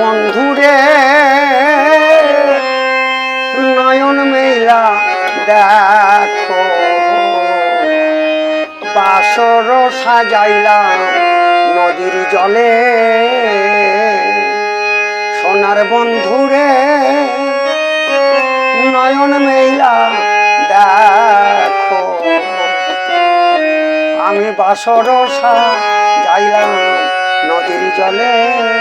বন্ধুরে, নয়ন মেলা দেখো। বাসর সাজাইলা নদীর জলে। সোনার বন্ধুরে, নয়ন মেলা দেখো। আমি বাসর সাজাইলাম নদীর জলে।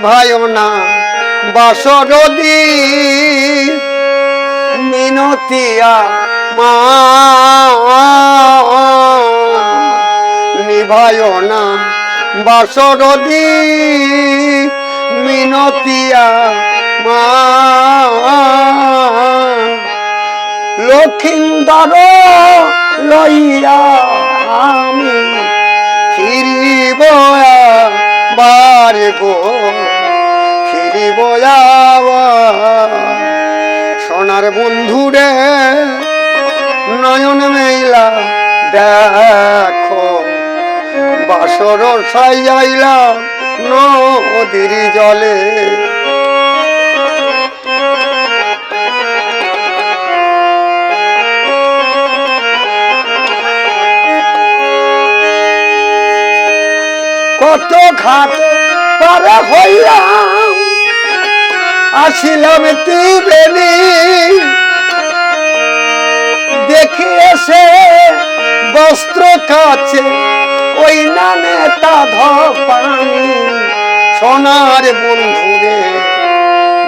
নিভায় না, বাসরদি মিনতিয়া মা নিভায় না, বাসরদি মিনতিয়া মা লক্ষিন্দর লইয়া আমি ফিরিব বারে গো। আবার। সোনার বন্ধুরে নয়ন মেলা দেখো বাসর সাইয়াইলাম নদীর জলে কত ঘাট পারে হইলাম আসিলাম ত্রিবেণী। দেখি এসে বস্ত্র কাছে ওই নানে তা পানি সোনার বন্ধুরে,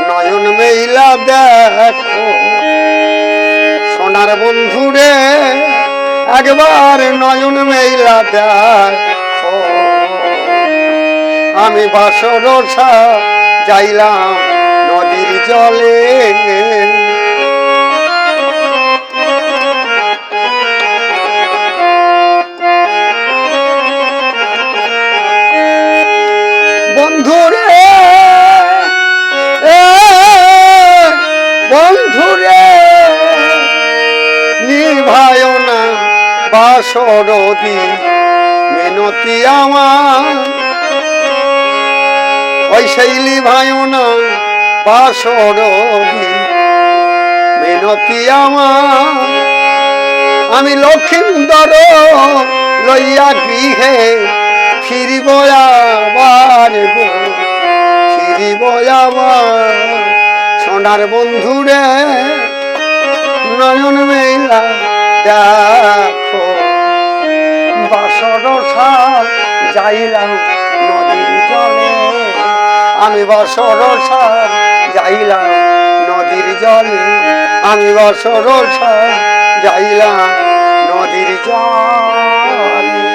নয়ন মেইলা দেখো। সোনার বন্ধুরে, একবার নয়ন মেইলা দেখো। আমি বাসর যাইলাম জলে বন্ধুরে বন্ধুরে না বাসরদি আমার। ওই শৈলী ভাইও না বাসরদি মিনতি আমার, আমি লক্ষিন্দর লইয়া গৃহে ফিরিব আবার গো। ফিরিব আবার সোনার বন্ধুরে নয়ন মেলা দেখো। বাসর সাল যাইলাম নদীর জলে, আমি বাসর সাল যাইলাম নদীর জলে আমি বসর যাইলাম নদীর জলে।